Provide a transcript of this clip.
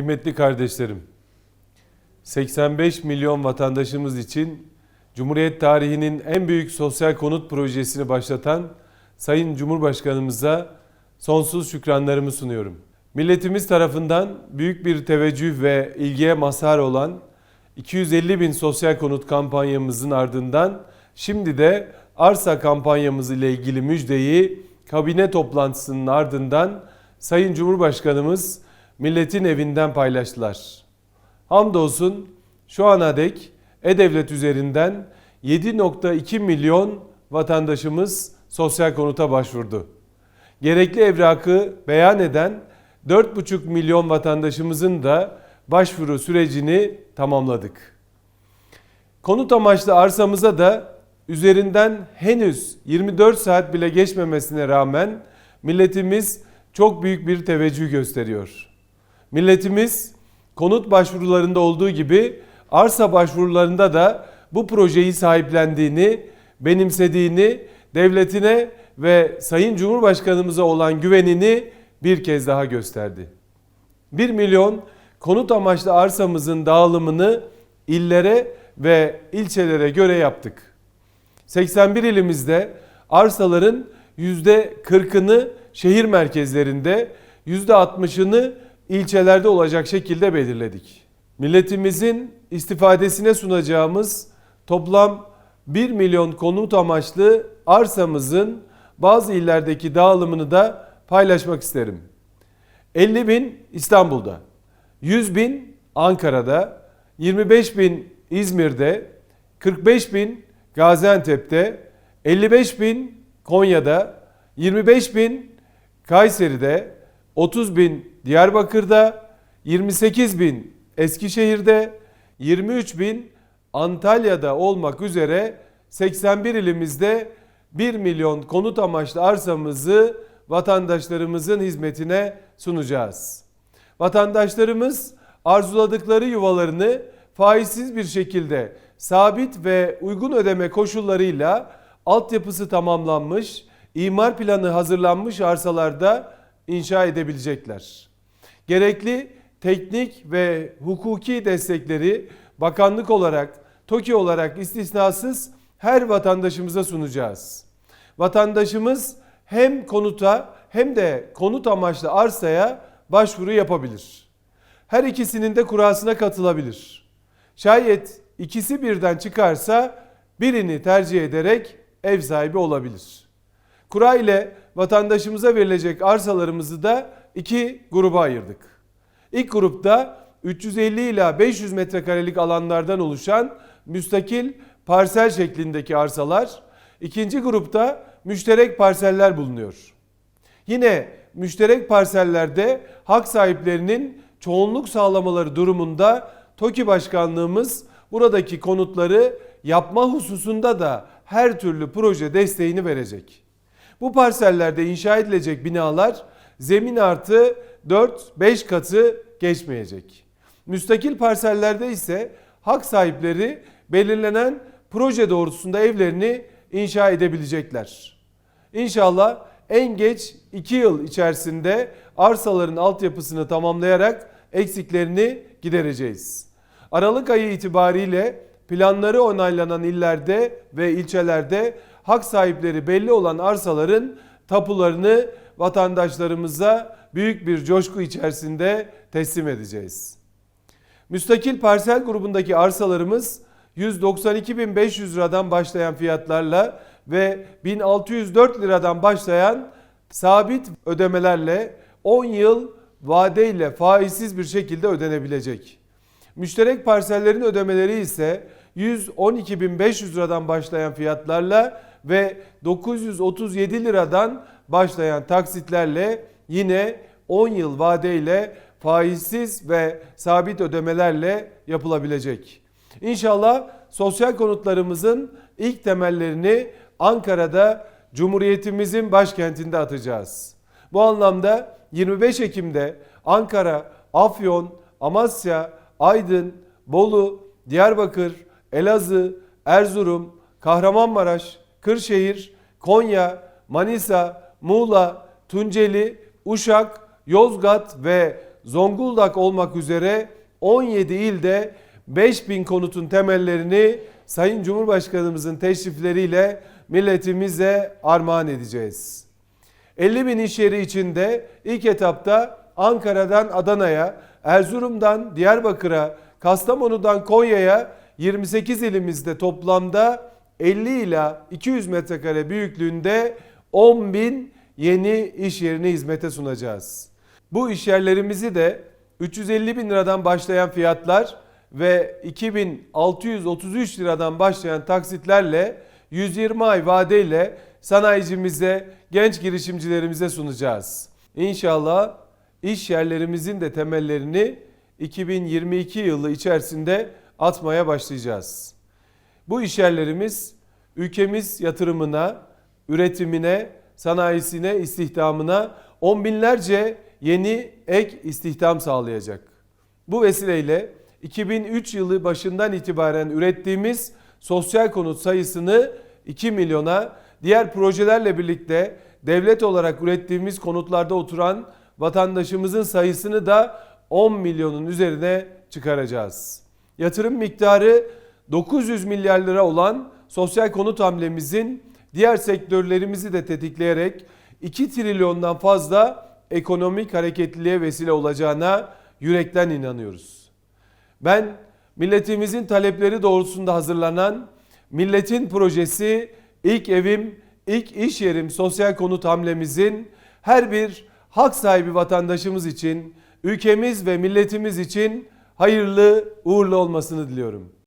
Kıymetli kardeşlerim, 85 milyon vatandaşımız için Cumhuriyet tarihinin en büyük sosyal konut projesini başlatan Sayın Cumhurbaşkanımıza sonsuz şükranlarımı sunuyorum. Milletimiz tarafından büyük bir teveccüh ve ilgiye mazhar olan 250 bin sosyal konut kampanyamızın ardından şimdi de arsa kampanyamız ile ilgili müjdeyi kabine toplantısının ardından Sayın Cumhurbaşkanımız milletin evinden paylaştılar. Hamdolsun şu ana dek E-Devlet üzerinden 7.2 milyon vatandaşımız sosyal konuta başvurdu. Gerekli evrakı beyan eden 4,5 milyon vatandaşımızın da başvuru sürecini tamamladık. Konut amaçlı arsamıza da üzerinden henüz 24 saat bile geçmemesine rağmen milletimiz çok büyük bir teveccüh gösteriyor. Milletimiz konut başvurularında olduğu gibi arsa başvurularında da bu projeyi sahiplendiğini, benimsediğini, devletine ve Sayın Cumhurbaşkanımıza olan güvenini bir kez daha gösterdi. 1 milyon konut amaçlı arsamızın dağılımını illere ve ilçelere göre yaptık. 81 ilimizde arsaların %40'ını şehir merkezlerinde, %60'ını ilçelerde olacak şekilde belirledik. Milletimizin istifadesine sunacağımız toplam 1 milyon konut amaçlı arsamızın bazı illerdeki dağılımını da paylaşmak isterim. 50 bin İstanbul'da, 100 bin Ankara'da, 25 bin İzmir'de, 45 bin Gaziantep'te, 55 bin Konya'da, 25 bin Kayseri'de, 30 bin Diyarbakır'da, 28 bin Eskişehir'de, 23 bin Antalya'da olmak üzere 81 ilimizde 1 milyon konut amaçlı arsamızı vatandaşlarımızın hizmetine sunacağız. Vatandaşlarımız arzuladıkları yuvalarını faizsiz bir şekilde sabit ve uygun ödeme koşullarıyla altyapısı tamamlanmış, imar planı hazırlanmış arsalarda inşa edebilecekler. Gerekli teknik ve hukuki destekleri bakanlık olarak, TOKİ olarak istisnasız her vatandaşımıza sunacağız. Vatandaşımız hem konuta hem de konut amaçlı arsaya başvuru yapabilir. Her ikisinin de kurasına katılabilir. Şayet ikisi birden çıkarsa birini tercih ederek ev sahibi olabilir. Kura ile vatandaşımıza verilecek arsalarımızı da iki gruba ayırdık. İlk grupta 350 ila 500 metrekarelik alanlardan oluşan müstakil parsel şeklindeki arsalar, ikinci grupta müşterek parseller bulunuyor. Yine müşterek parsellerde hak sahiplerinin çoğunluk sağlamaları durumunda TOKİ Başkanlığımız buradaki konutları yapma hususunda da her türlü proje desteğini verecek. Bu parsellerde inşa edilecek binalar zemin artı 4-5 katı geçmeyecek. Müstakil parsellerde ise hak sahipleri belirlenen proje doğrultusunda evlerini inşa edebilecekler. İnşallah en geç 2 yıl içerisinde arsaların altyapısını tamamlayarak eksiklerini gidereceğiz. Aralık ayı itibariyle planları onaylanan illerde ve ilçelerde hak sahipleri belli olan arsaların tapularını vatandaşlarımıza büyük bir coşku içerisinde teslim edeceğiz. Müstakil parsel grubundaki arsalarımız 192.500 liradan başlayan fiyatlarla ve 1604 liradan başlayan sabit ödemelerle 10 yıl vadeyle faizsiz bir şekilde ödenebilecek. Müşterek parsellerin ödemeleri ise 112.500 liradan başlayan fiyatlarla ve 937 liradan başlayan taksitlerle yine 10 yıl vadeyle faizsiz ve sabit ödemelerle yapılabilecek. İnşallah sosyal konutlarımızın ilk temellerini Ankara'da Cumhuriyetimizin başkentinde atacağız. Bu anlamda 25 Ekim'de Ankara, Afyon, Amasya, Aydın, Bolu, Diyarbakır, Elazığ, Erzurum, Kahramanmaraş, Kırşehir, Konya, Manisa, Muğla, Tunceli, Uşak, Yozgat ve Zonguldak olmak üzere 17 ilde 5000 konutun temellerini Sayın Cumhurbaşkanımızın teşrifleriyle milletimize armağan edeceğiz. 50 bin iş yeri içinde ilk etapta Ankara'dan Adana'ya, Erzurum'dan Diyarbakır'a, Kastamonu'dan Konya'ya 28 ilimizde toplamda 50 ila 200 metrekare büyüklüğünde 10 bin yeni iş yerini hizmete sunacağız. Bu iş yerlerimizi de 350 bin liradan başlayan fiyatlar ve 2633 liradan başlayan taksitlerle 120 ay vadeyle sanayicimize, genç girişimcilerimize sunacağız. İnşallah iş yerlerimizin de temellerini 2022 yılı içerisinde atmaya başlayacağız. Bu iş yerlerimiz ülkemiz yatırımına, üretimine, sanayisine, istihdamına on binlerce yeni ek istihdam sağlayacak. Bu vesileyle 2003 yılı başından itibaren ürettiğimiz sosyal konut sayısını 2 milyona, diğer projelerle birlikte devlet olarak ürettiğimiz konutlarda oturan vatandaşımızın sayısını da 10 milyonun üzerine çıkaracağız. Yatırım miktarı 900 milyar lira olan sosyal konut hamlemizin diğer sektörlerimizi de tetikleyerek 2 trilyondan fazla ekonomik hareketliliğe vesile olacağına yürekten inanıyoruz. Ben milletimizin talepleri doğrultusunda hazırlanan Milletin Projesi ilk evim, ilk iş yerim sosyal konut hamlemizin her bir hak sahibi vatandaşımız için, ülkemiz ve milletimiz için hayırlı uğurlu olmasını diliyorum.